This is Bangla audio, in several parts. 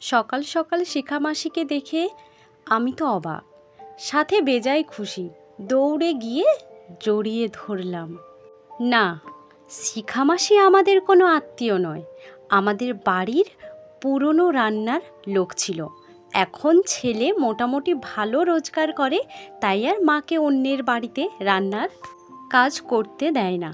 সকাল সকাল শিখামাসিকে দেখে আমি তো অবাক। সাথে বেজায় খুশি, দৌড়ে গিয়ে জড়িয়ে ধরলাম। না শিখামাসি আমাদের কোনো আত্মীয় নয়, আমাদের বাড়ির পুরনো রান্নার লোক ছিল। এখন ছেলে মোটামুটি ভালো রোজগার করে, তাই আর মাকে অন্যের বাড়িতে রান্নার কাজ করতে দেয় না।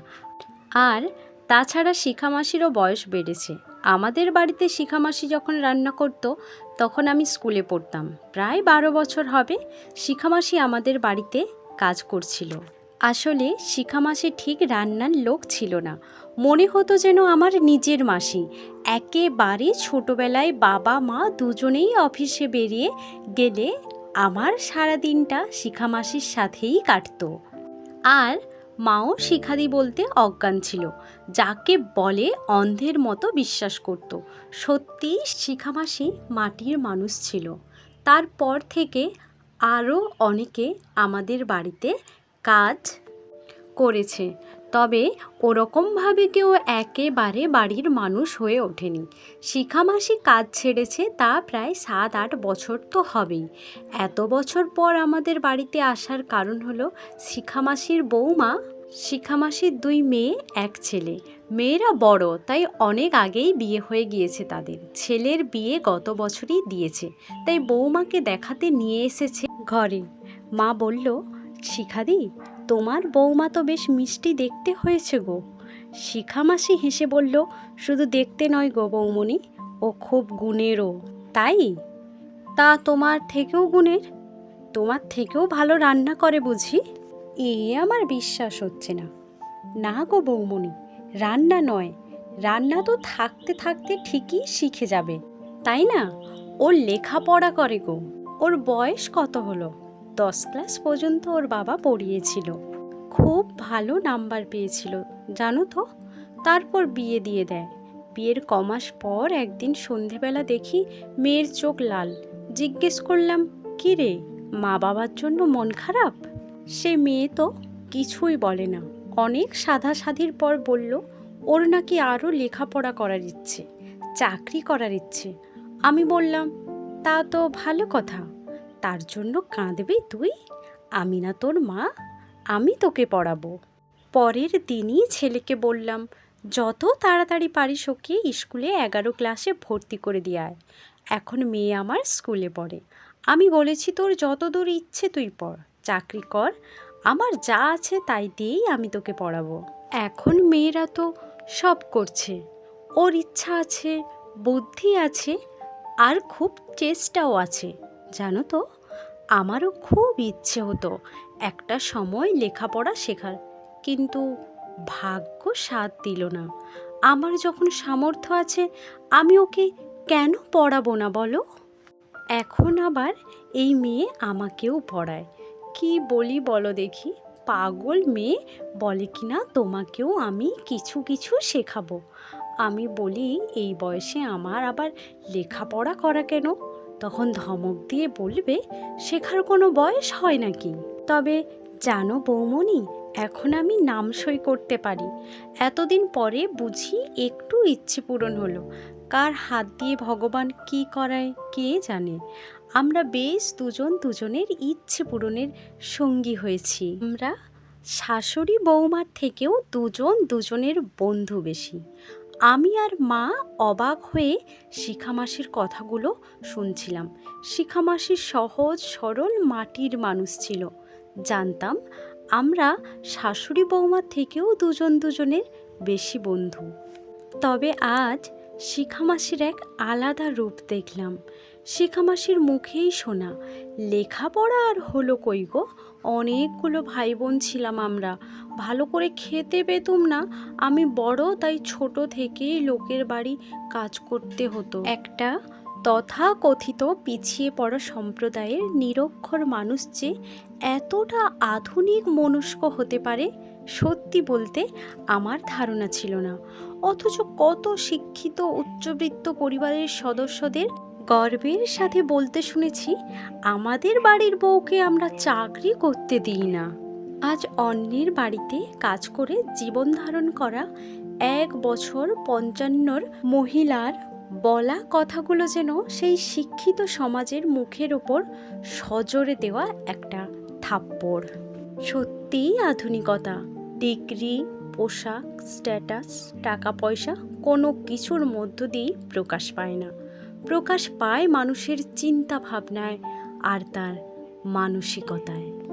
আর তাছাড়া শিখামাসিরও বয়স বেড়েছে। আমাদের বাড়িতে শিখামাসি যখন রান্না করত, তখন আমি স্কুলে পড়তাম। প্রায় বারো বছর হবে শিখামাসি আমাদের বাড়িতে কাজ করছিল। আসলে শিখামাসি ঠিক রান্নার লোক ছিল না। মনে হতো যেন আমার নিজের মাসি। একেবারে ছোটবেলায় বাবা, মা দুজনেই অফিসে বেরিয়ে গেলে আমার সারা দিনটা শিখামাসির সাথেই কাটতো। আর মাও শিখাদি বলতে অজ্ঞান ছিল, যাকে বলে অন্ধের মতো বিশ্বাস করত। সত্যি শিখামাসি মাটির মানুষ ছিল। তারপর থেকে আরও অনেকে আমাদের বাড়িতে কাজ করেছে। তবে ওরকমভাবে কেউ একেবারে বাড়ির মানুষ হয়ে ওঠেনি। শিখামাসি কাজ ছেড়েছে, তা প্রায় সাত আট বছর তো হবেই। এত বছর পর আমাদের বাড়িতে আসার কারণ হলো শিখামাসির বৌমা, শিখামাসির দুই মেয়ে, এক ছেলে। মেয়েরা বড়, তাই অনেক আগেই বিয়ে হয়ে গিয়েছে তাদের। ছেলের বিয়ে গত বছরই দিয়েছে, তাই বৌমাকে দেখাতে নিয়ে এসেছে ঘরে। মা বলল, শিখাদি তোমার বৌমা তো বেশ মিষ্টি দেখতে হয়েছে গো। শিখামাসি হেসে বলল, শুধু দেখতে নয় গো বৌমণি, ও খুব গুণেরও, তাই? তা তোমার থেকেও গুণের, তোমার থেকেও ভালো রান্না করে বুঝি? এ আমার বিশ্বাস হচ্ছে না। না গো বৌমণি, রান্না নয়, রান্না তো থাকতে থাকতে ঠিকই শিখে যাবে, তাই না? ওর লেখাপড়া করে গো, ওর বয়স কত হলো? দশ ক্লাস পর্যন্ত ওর বাবা পড়িয়েছিল। খুব ভালো নাম্বার পেয়েছিল, জানো তো? তারপর বিয়ে দিয়ে দেয়। বিয়ের কমাস পর একদিন সন্ধেবেলা দেখি মেয়ের চোখ লাল। জিজ্ঞেস করলাম, কি রে, মা বাবার জন্য মন খারাপ? সে মেয়ে তো কিছুই বলে না। অনেক সাধা সাধির পর বলল, ওর নাকি আরও লেখাপড়া করার ইচ্ছে, চাকরি করার ইচ্ছে। আমি বললাম, তা তো ভালো কথা। তার জন্য কাঁদবি তুই? আমি না তোর মা, আমি তোকে পড়াবো। পরের দিনই ছেলেকে বললাম, যত তাড়াতাড়ি পারিস ওকে স্কুলে এগারো ক্লাসে ভর্তি করে দিয়ে আয়। এখন মেয়ে আমার স্কুলে পড়ে। আমি বলেছি তোর যত দূর ইচ্ছে তুই পড়, চাকরি কর, আমার যা আছে তাই দিয়েই আমি তোকে পড়াবো। এখন মেয়েরা তো সব করছে। ওর ইচ্ছা আছে, বুদ্ধি আছে, আর খুব চেষ্টাও আছে। জানো তো? আমারও খুব ইচ্ছে হতো একটা সময় লেখাপড়া শেখার। কিন্তু ভাগ্য সাথ দিল না। আমার যখন সামর্থ্য আছে, আমি ওকে কেন পড়াবো না বলো? এখন আবার এই মেয়ে আমাকেও পড়ায়। কি বলি বলো দেখি? পাগল মেয়ে বলে কি না তোমাকেও আমি কিছু কিছু শেখাবো। আমি বলি, এই বয়সে আমার আবার লেখাপড়া করা কেন? তখন ধমক দিয়ে বলবে, শেখার কোনো বয়স হয় নাকি? তবে জানো বৌমণি, এখন আমি নাম সই করতে পারি। এতদিন পরে বুঝি একটু ইচ্ছে পূরণ হলো। কার হাত দিয়ে ভগবান কি করায় কে জানে? আমরা বেশ দুজন দুজনের ইচ্ছে পূরণের সঙ্গী হয়েছি। আমরা শাশুড়ি বৌমার থেকেও দুজন দুজনের বন্ধু বেশি। আমি আর মা অবাক হয়ে শিখামাসির কথাগুলো শুনছিলাম। শিখামাসি সহজ, সরল মাটির মানুষ ছিল। জানতাম আমরা শাশুড়ি বৌমা থেকেও দুজন দুজনের বেশি বন্ধু। তবে আজ শিখামাসির এক আলাদা রূপ দেখলাম। শিখামাসির মুখেই শোনা। লেখাপড়া আর হলো কই গো? অনেকগুলো ভাই বোন ছিলাম আমরা। ভালো করে খেতে পেতুম না। আমি বড়, তাই ছোট থেকেই লোকের বাড়ি কাজ করতে হতো। একটা তথাকথিত পিছিয়ে পড়া সম্প্রদায়ের নিরক্ষর মানুষ যে এতটা আধুনিক মনস্ক হতে পারে, সত্যি বলতে আমার ধারণা ছিল না। অথচ কত শিক্ষিত, উচ্চবৃত্ত পরিবারের সদস্যদের গর্বের সাথে বলতে শুনেছি, আমাদের বাড়ির বউকে আমরা চাকরি করতে দিই না। আজ অন্যের বাড়িতে কাজ করে জীবন ধারণ করা এক বছর পঞ্চান্নর মহিলার বলা কথাগুলো যেন সেই শিক্ষিত সমাজের মুখের ওপর সজোরে দেওয়া একটা থাপ্পড়। সত্যিই আধুনিকতা, ডিগ্রি, পোশাক, স্ট্যাটাস টাকা পয়সা কোনো কিছুর মধ্য দিয়েই প্রকাশ পায় না। প্রকাশ পায় মানুষের চিন্তা ভাবনায় আর তার মানসিকতায়।